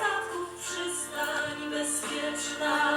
statków przystań bezpieczna.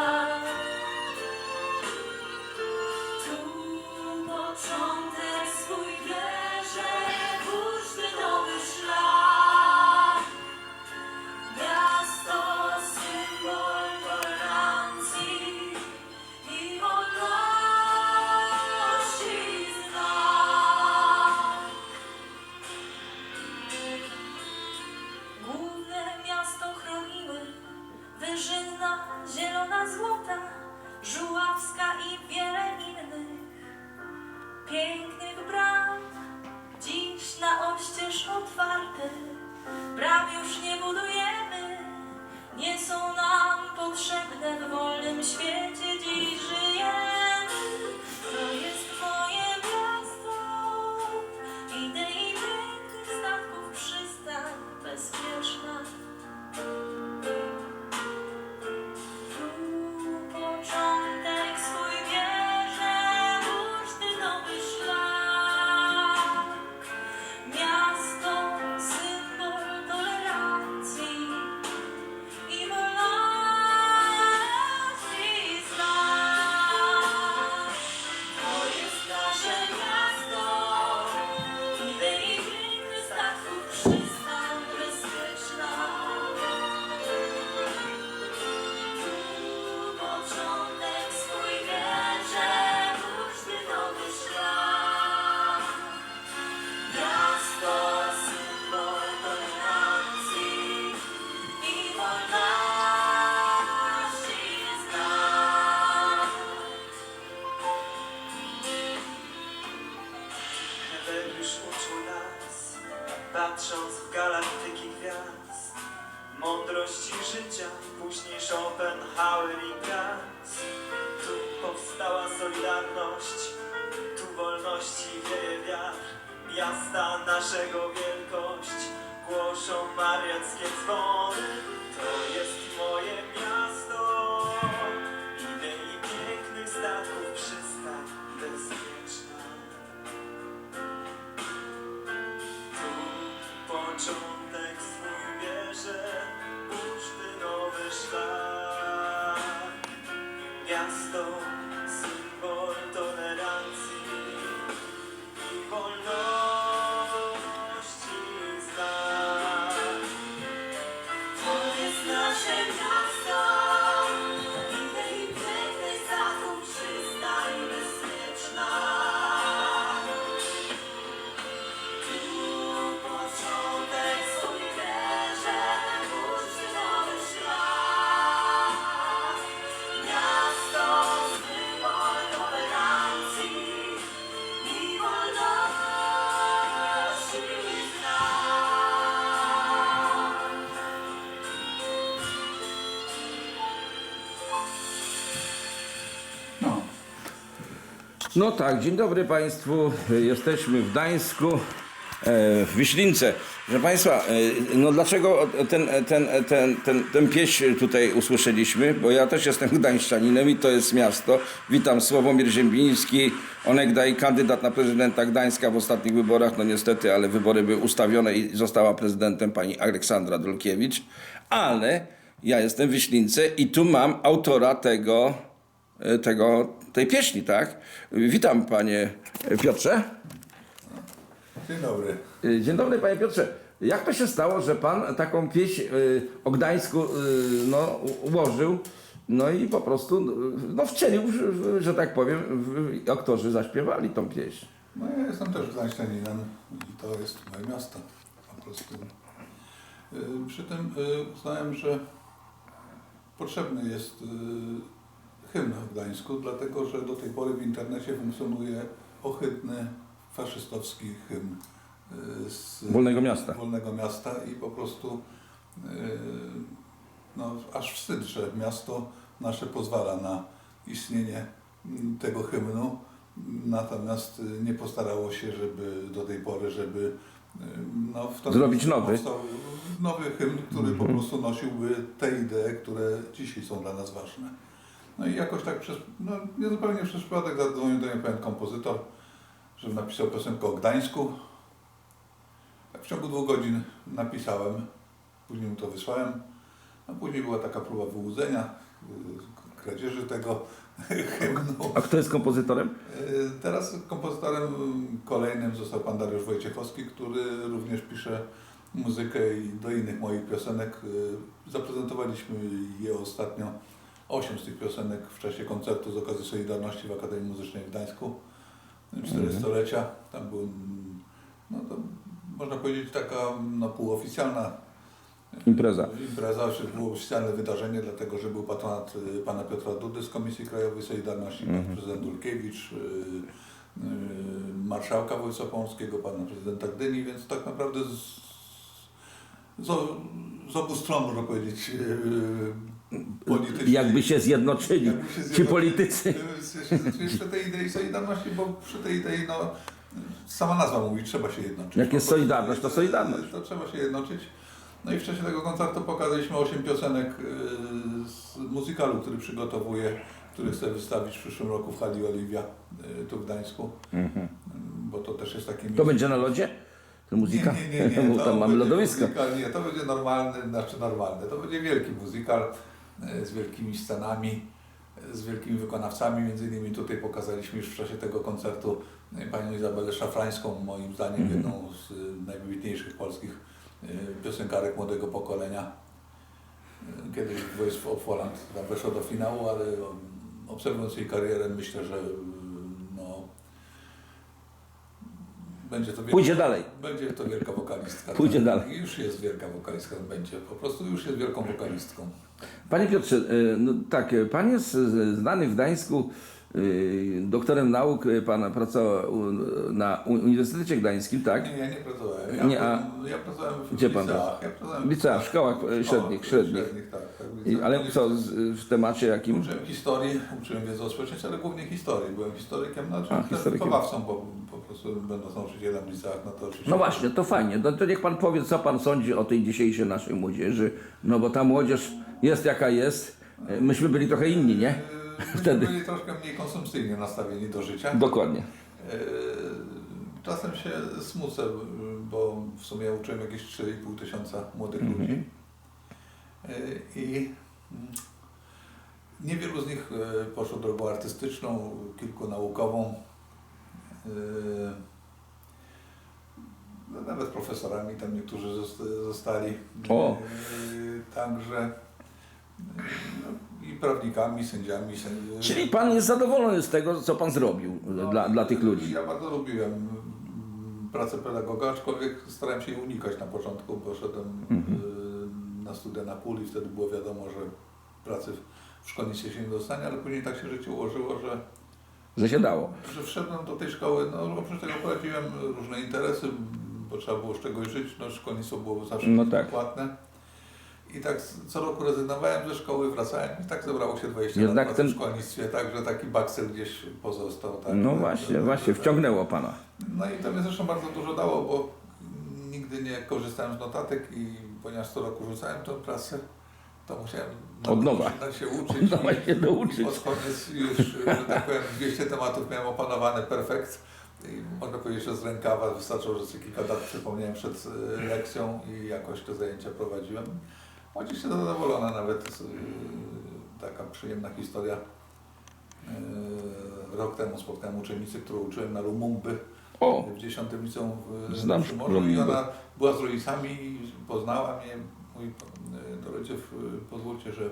Solidarność, tu wolności wieje wiatr, miasta naszego wielkość, głoszą mariackie dzwony. To jest moje miasto, No tak, dzień dobry Państwu. Jesteśmy w Gdańsku, e, w Wiślince. Proszę Państwa, e, no dlaczego ten, ten, ten, ten, ten pieśń tutaj usłyszeliśmy? Bo ja też jestem gdańszczaninem i to jest miasto. Witam, Sławomir Ziembiński, onegdaj kandydat na prezydenta Gdańska w ostatnich wyborach. No niestety, ale wybory były ustawione i została prezydentem pani Aleksandra Dulkiewicz. Ale ja jestem w Wiślince i tu mam autora tego, tego, tej pieśni, tak? Witam panie Piotrze. dzień dobry. Y, Dzień dobry panie Piotrze. Jak to się stało, że pan taką pieśń y, o Gdańsku no, ułożył, no i po prostu no, wcielił, że- tak powiem, aktorzy zaśpiewali tą pieśń. No ja jestem też gdańszczaninem i to jest moje miasto po prostu. Przy tym uznałem, że potrzebny jest y, hymn w Gdańsku, dlatego że do tej pory w internecie funkcjonuje ohydny faszystowski hymn y, z Wolnego Miasta. Wolnego Miasta i po prostu y, no, aż wstyd, że miasto nasze pozwala na istnienie mm, tego hymnu, natomiast y, nie postarało się, żeby do tej pory, żeby no, w Zrobić nowy. nowy hymn, który po prostu nosiłby te idee, które dzisiaj są dla nas ważne. No i jakoś tak przez, no nie zupełnie przez przypadek zadzwonił do mnie pewien kompozytor, że napisał piosenkę o Gdańsku. Tak w ciągu dwóch godzin napisałem, później mu to wysłałem. A później była taka próba wyłudzenia, y, kradzieży tego hymnu. A kto jest kompozytorem? Y, Teraz kompozytorem kolejnym został pan Dariusz Wojciechowski, który również pisze muzykę i do innych moich piosenek. Y, Zaprezentowaliśmy je ostatnio, osiem z tych piosenek w czasie koncertu z okazji Solidarności w Akademii Muzycznej w Gdańsku, 40-lecia. Tam był, no to można powiedzieć, taka no, półoficjalna Impreza. Impreza, czy było oficjalne wydarzenie, dlatego że był patronat y, pana Piotra Dudy z Komisji Krajowej Solidarności, pan prezydent Dulkiewicz, y, y, marszałka województwa pomorskiego, pana prezydenta Gdyni, więc tak naprawdę z, z, z obu stron, można powiedzieć, y, Jakby się zjednoczyli Jakby się ci zjednoczyli. politycy. Przy tej idei Solidarności, bo przy tej idei, no, sama nazwa mówi, trzeba się jednoczyć. Jak jest Po prostu solidarność, to solidarność. To trzeba się jednoczyć. No i w czasie tego koncertu pokazaliśmy 8 piosenek y, z muzykalu, który przygotowuję, który chcę wystawić w przyszłym roku w hali Oliwia y, tu w Gdańsku. Mhm. Bo to też jest taki... To będzie na lodzie? To muzyka? Nie, nie, nie, nie. Bo to tam mamy będzie lodowisko. Muzykal, nie, to będzie normalny, znaczy normalny. To będzie wielki muzykal z wielkimi scenami, z wielkimi wykonawcami. Między innymi tutaj pokazaliśmy już w czasie tego koncertu e, panią Izabelę Szafrańską, moim zdaniem Mhm. jedną z e, najwybitniejszych polskich e, piosenkarek młodego pokolenia. Kiedyś Voice of tam weszła do finału, ale obserwując jej karierę myślę, że no, będzie to wielka- Pójdzie dalej. będzie to wielka wokalistka. Pójdzie tak. dalej. Już jest wielka wokalistka, będzie. Po prostu już jest wielką wokalistką. Panie Piotrze, y, no tak, y, pan jest y, znany w Gdańsku doktorem nauk, pan pracował na Uniwersytecie Gdańskim, tak? Nie, ja nie pracowałem. Ja, Nie, a- ja pracowałem w Gdzie pan liceach. Ja pracowałem W liceach, szkołach, e, średnich, średnich. tak, tak, w ale co, w temacie jakim? Uczyłem historii, uczyłem wiedzy o społeczeństwie, ale głównie historii. Byłem historykiem, znaczy A, historykiem. wychowawcą, bo będąc nauczycielem w liceach, no to oczywiście... No właśnie, to fajnie. No to niech pan powie, co pan sądzi o tej dzisiejszej naszej młodzieży. No bo ta młodzież jest jaka jest. Y, Myśmy byli trochę inni, nie? Wtedy. Wtedy. byli troszkę mniej konsumpcyjnie nastawieni do życia. Dokładnie. E, Czasem się smucę, bo w sumie uczyłem jakieś 3,5 tysiąca młodych ludzi. E, I mm, niewielu z nich e, poszło drogą artystyczną, kilku naukową. E, no, Nawet profesorami tam niektórzy zost- zostali. O. E, Także e, no, i prawnikami, sędziami. sędzi- Czyli pan jest zadowolony z tego, co pan zrobił no, dla, dla tych ludzi. Ja bardzo lubiłem mm, pracę pedagoga, aczkolwiek starałem się jej unikać na początku. Poszedłem Mhm. na studia na PUL i wtedy było wiadomo, że pracy w- w szkolnictwie się nie dostanie, ale później tak się życie ułożyło, że, Że się dało. że wszedłem do tej szkoły. No, oprócz tego prowadziłem różne interesy, bo trzeba było z czegoś żyć. No, szkolnictwo było zawsze No tak. płatne. I tak co roku rezygnowałem ze szkoły, wracałem i tak zebrało się 20 Jednak lat ten- w szkolnictwie, tak, że taki baksel gdzieś pozostał. Tak, No Tak, właśnie, tak, właśnie, wciągnęło pana. No i to mnie zresztą bardzo dużo dało, bo nigdy nie korzystałem z notatek i ponieważ co roku rzucałem tę pracę, to musiałem Od nowa. się uczyć. No i- właśnie, douczyć. Pod koniec już, że tak powiem, 200 tematów miałem opanowane perfekt. I można powiedzieć, że z rękawa wystarczyło, że sobie kilka dat przypomniałem przed y, lekcją i jakoś te zajęcia prowadziłem. Oczywiście zadowolona nawet y, taka przyjemna historia. Y, Rok temu spotkałem uczennicę, którą uczyłem na Lumumby O, w 10 liceum w Znam w Przymorzu i ona była z rodzicami, poznała mnie. Mój e, do rodziców e, pozwólcie, że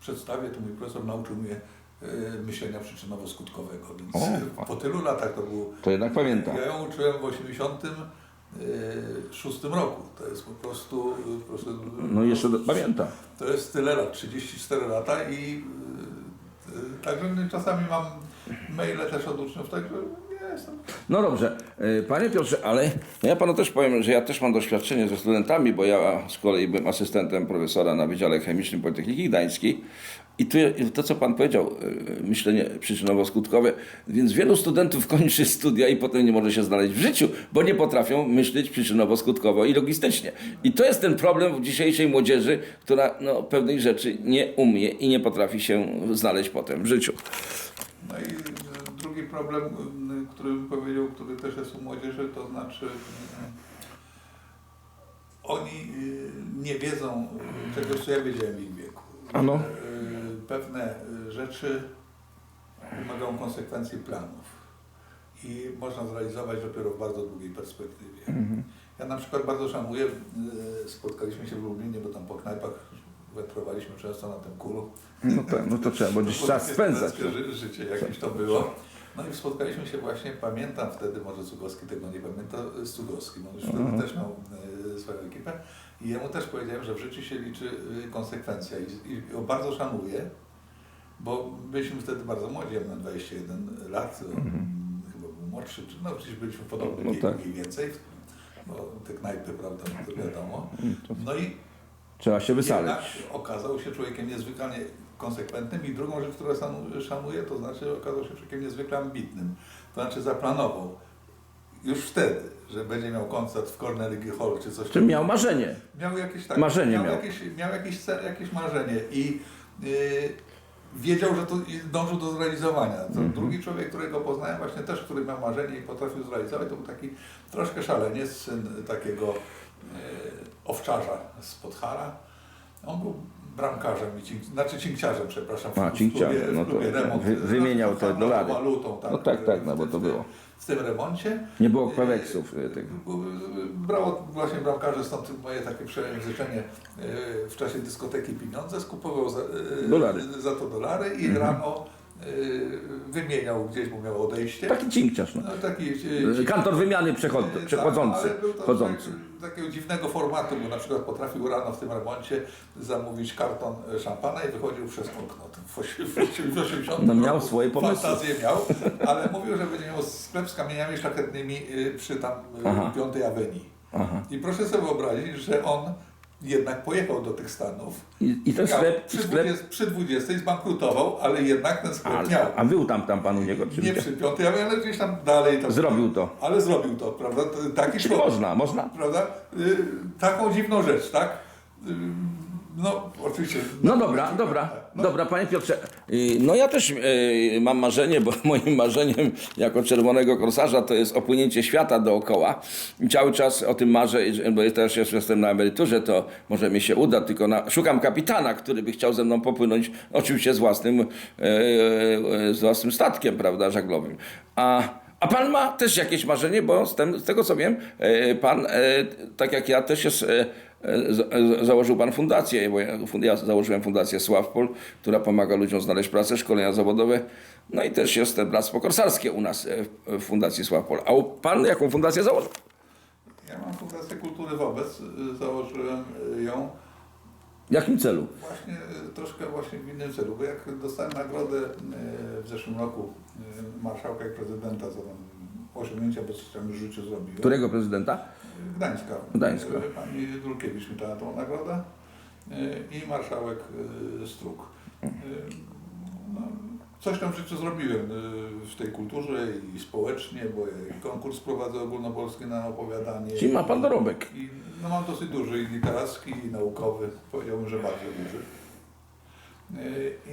przedstawię, to mój profesor nauczył mnie e, myślenia przyczynowo-skutkowego, więc O. po tylu latach to było. to jednak pamiętam. Ja ją uczyłem w 86 roku. To jest po prostu, po prostu No jeszcze do, pamiętam. to jest tyle lat, 34 lata i e, e, także czasami mam maile też od uczniów, także No dobrze, y, panie Piotrze, ale ja panu też powiem, że ja też mam doświadczenie ze studentami, bo ja z kolei byłem asystentem profesora na Wydziale Chemicznym Politechniki Gdańskiej. I tu to, co pan powiedział, y, myślenie przyczynowo-skutkowe, więc wielu studentów kończy studia i potem nie może się znaleźć w życiu, bo nie potrafią myśleć przyczynowo-skutkowo i logistycznie. I to jest ten problem w dzisiejszej młodzieży, która no, pewnych rzeczy nie umie i nie potrafi się znaleźć potem w życiu. No i drugi problem, y, który bym powiedział, który też jest u młodzieży, to znaczy y, oni y, nie wiedzą czegoś, co ja wiedziałem w ich Ano. że, y, pewne rzeczy wymagają konsekwencji planów i można zrealizować dopiero w bardzo długiej perspektywie. Ja na przykład bardzo szanuję, spotkaliśmy się w Lublinie, bo tam po knajpach wędrowaliśmy często na tym kulu. No, to, no to trzeba, bo gdzieś czas spędzać. ży- życie jakieś to było. No i spotkaliśmy się właśnie, pamiętam wtedy, może Cugowski tego nie pamięta, z Cugowskim, on już wtedy Mhm. też miał y, swoją ekipę i jemu też powiedziałem, że w życiu się liczy y, konsekwencja i, i ją bardzo szanuję, bo byliśmy wtedy bardzo młodzi, ja miałem 21 lat, on chyba był młodszy, czy no przecież byliśmy Mhm. No wieku tak. mniej więcej, bo te knajpy, prawda, to wiadomo. Mm, No i Trzeba się jednak wysadzić. okazał się człowiekiem niezwykle konsekwentnym i drugą rzecz, którą szanu- szanuję, to znaczy okazał się człowiekiem niezwykle ambitnym. To znaczy zaplanował już wtedy, że będzie miał koncert w Cornelia Hall czy coś Czy miał marzenie? Miał jakieś tak, Marzenie miał, miał. Jakieś, miał jakieś, cel, jakieś marzenie i yy, wiedział, że to dążył do zrealizowania. To Mhm. Drugi człowiek, którego poznałem właśnie też, który miał marzenie i potrafił zrealizować, to był taki troszkę szaleniec, syn takiego yy, owczarza z Podhara. On był bramkarzem, i cink, znaczy cinkciarzem, przepraszam, A, cinkciarzem, no to remont. wy- wymieniał Handlował dolary. Walutą, tak, No tak, tak, no bo to było. W tym remoncie. Nie było kweweksów. y, tych. Brało właśnie bramkarze, stąd moje takie przejęzyczenie e, w czasie dyskoteki pieniądze, skupował za, e, Dolary. za to dolary i rano e, wymieniał gdzieś, bo miał odejście. Taki cinkciarz. No. No, taki, Y, Kantor wymiany przechod, e, przechodzący. tak, ale był to Chodzący. tak- takiego dziwnego formatu, bo na przykład potrafił rano w tym remoncie zamówić karton e, szampana i wychodził przez okno. To W osi- w osi- w 80 No miał roku swoje pomysły. Fantazję miał, ale mówił, że będzie miał sklep z kamieniami szlachetnymi y, przy tam Aha. y, 5 Awenii. Aha. I proszę sobie wyobrazić, że on jednak pojechał do tych Stanów. I, I ten Miał, sklep, przy, sklep 20, przy 20 zbankrutował, ale jednak ten sklep miał. a, był tam, tam pan u niego? Czy Nie przy 5 Awenii, ale gdzieś tam dalej. Tam, Zrobił to. Ale zrobił to, prawda? Taki Czyli człowiek, można, można. prawda? Y, taką dziwną rzecz, tak? Y, no, oczywiście. No dobra, dobra, No, dobra, panie Piotrze. y, No ja też y, mam marzenie, bo moim marzeniem jako czerwonego korsarza to jest opłynięcie świata dookoła. I cały czas o tym marzę, i- bo ja też jeszcze jestem na emeryturze, to może mi się uda, tylko na, szukam kapitana, który by chciał ze mną popłynąć, oczywiście z własnym, e, e, z własnym statkiem, prawda, żaglowym. A a pan ma też jakieś marzenie, bo z, tem, z tego co wiem, e, pan, e, tak jak ja, też jest, e, e, e, założył pan fundację, bo ja, ja założyłem fundację Sławpol, która pomaga ludziom znaleźć pracę, szkolenia zawodowe. No i też jest te bractwo korsarskie u nas e, w- Fundacji Sławpol. A u pan jaką fundację założył? Ja mam Fundację Kultury Wobec, y, założyłem y, ją W jakim celu? właśnie y, troszkę właśnie w innym celu, bo jak dostałem nagrodę w zeszłym roku marszałka i prezydenta za osiągnięcia, bo coś tam już w życiu zrobiłem. Którego prezydenta? Gdańska. Gdańska. Pani Dulkiewicz mi dała tą nagrodę y, i marszałek y, Struk. Y, No, coś tam w życiu zrobiłem w tej kulturze i społecznie, bo konkurs prowadzę ogólnopolski na opowiadanie. Czyli ma pan dorobek. I, no mam dosyć duży i literacki, i naukowy, powiedziałbym, że bardzo duży.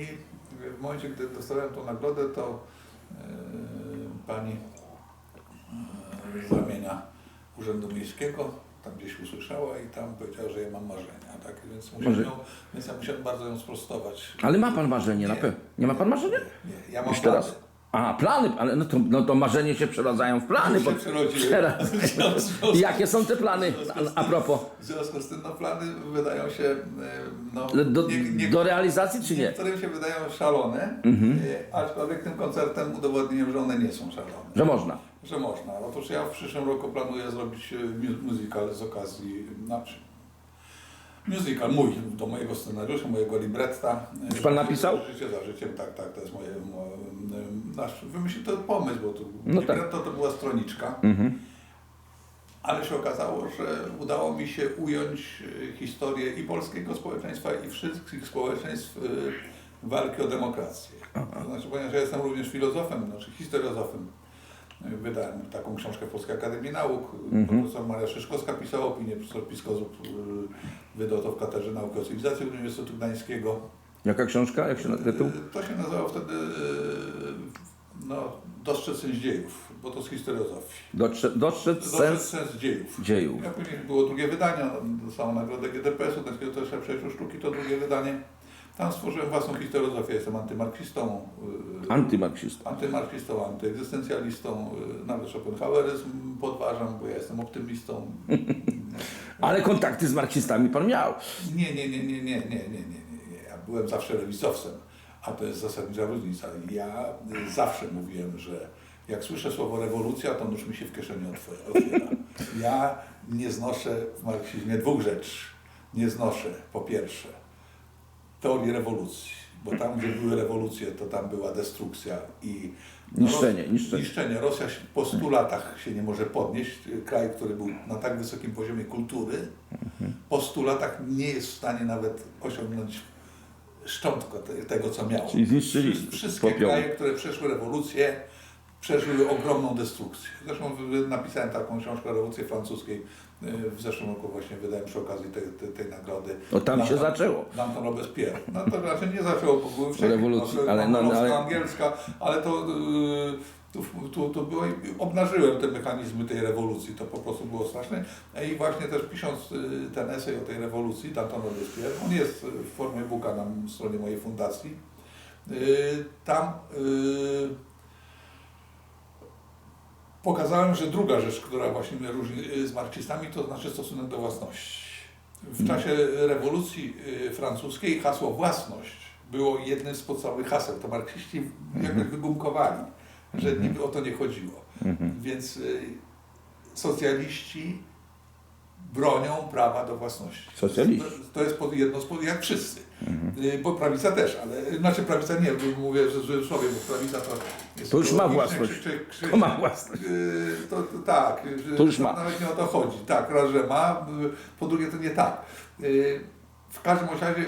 I w momencie, gdy dostałem tą nagrodę, to pani z ramienia Urzędu Miejskiego tam gdzieś usłyszała i tam powiedziała, że ja mam marzenia, tak? Więc, musiałem ją, więc ja musiałem bardzo ją sprostować. Ale ma pan marzenie, na Nie. pewno. Nie ma pan marzenia? Nie, ja mam Już plany. teraz. A, plany, ale no to, no to marzenie się przeradzają w plany. Już się przerodziły. Teraz. W związku z- Jakie są te plany? A, a propos, W związku z tym no, plany wydają się no, do, nie- nie- do realizacji czy nie? Mhm. Niektórym się wydają szalone, y, aczkolwiek tym koncertem udowodniłem, że one nie są szalone. Że można. Że można. Otóż ja w przyszłym roku planuję zrobić mu- musical z okazji, znaczy musical mój, do mojego scenariusza, mojego libretta. Już pan Życie- napisał? Życie za życiem, tak, tak, to jest moje, mo, y, nasz, wymyślił to pomysł, bo to No tak. libretto to była stroniczka. Mhm. Ale się okazało, że udało mi się ująć historię i polskiego społeczeństwa, i wszystkich społeczeństw walki o demokrację. To znaczy, ponieważ ja jestem również filozofem, znaczy historiozofem, wydałem taką książkę Polskiej Akademii Nauk. Mhm. Profesor Maria Szyszkowska pisała opinię, profesor Piskozub y, wydał to w Katedrze Nauki o Cywilizacji Uniwersytetu Gdańskiego. Jaka książka? Jak się tytuł? Y, To się nazywało wtedy y, no, Dostrzec sens dziejów, bo to z historiozofii. Dotrze, dostrzec Dostrzec sens sens dziejów. dziejów. Ja później było drugie wydanie, no, dostałem nagrodę GDPS-u, Gdańskiego Towarzystwa Przyjaciół Sztuki, to drugie wydanie. Tam stworzyłem własną historiozofię, jestem antymarksistą, y, Antymarksista. antymarksistą, antyegzystencjalistą, y, nawet Schopenhaueryzm podważam, bo ja jestem optymistą. Ale kontakty z marksistami pan miał. Nie, nie, nie, nie, nie, nie, nie, nie, nie. Ja byłem zawsze lewicowcem, a to jest zasadnicza różnica. Ja zawsze mówiłem, że jak słyszę słowo rewolucja, to nóż mi się w kieszeni otw- otwiera. Ja nie znoszę w marksizmie dwóch rzeczy. Nie znoszę, po pierwsze, teorii rewolucji, bo tam, gdzie były rewolucje, to tam była destrukcja i Niszczenie, Ros- niszczenie. niszczenie. Rosja po 100 latach się nie może podnieść. Kraj, który był na tak wysokim poziomie kultury, po 100 latach nie jest w stanie nawet osiągnąć szczątko te, tego, co miało. Czyli zniszczyli Wszy- Wszystkie popioły. kraje, które przeszły rewolucję, przeżyły ogromną destrukcję. Zresztą napisałem taką książkę o rewolucji francuskiej. Y, W zeszłym roku właśnie wydałem przy okazji tej, tej, tej nagrody. No tam się Danton- zaczęło. Danton Robespierre. No to raczej nie zaczęło, bo były wcześniej. Rewolucji, no, ale no- no, ale- angielska, ale to, y, to, to, to było, i obnażyłem te mechanizmy tej rewolucji, to po prostu było straszne. I właśnie też pisząc y, ten esej o tej rewolucji, Danton Robespierre, on jest w formie e-booka na stronie mojej fundacji, tam pokazałem, że druga rzecz, która właśnie mnie różni y, z marksistami, to znaczy stosunek do własności. W czasie rewolucji y, francuskiej hasło własność było jednym z podstawowych haseł. To marksiści jakby wygumkowali, że niby o to nie chodziło. Więc y, socjaliści bronią prawa do własności. Socjaliści. To, jest pod- jedno z pod- jak wszyscy. Y, Bo prawica też, ale znaczy prawica nie, bo mówię, że w cudzysłowie, bo prawica to jest To już ma własność. Czy, To ma własność. Yy, To, to tak, że To już ma. Nawet nie o to chodzi. Tak, raz, że ma, po drugie to nie tak. W każdym razie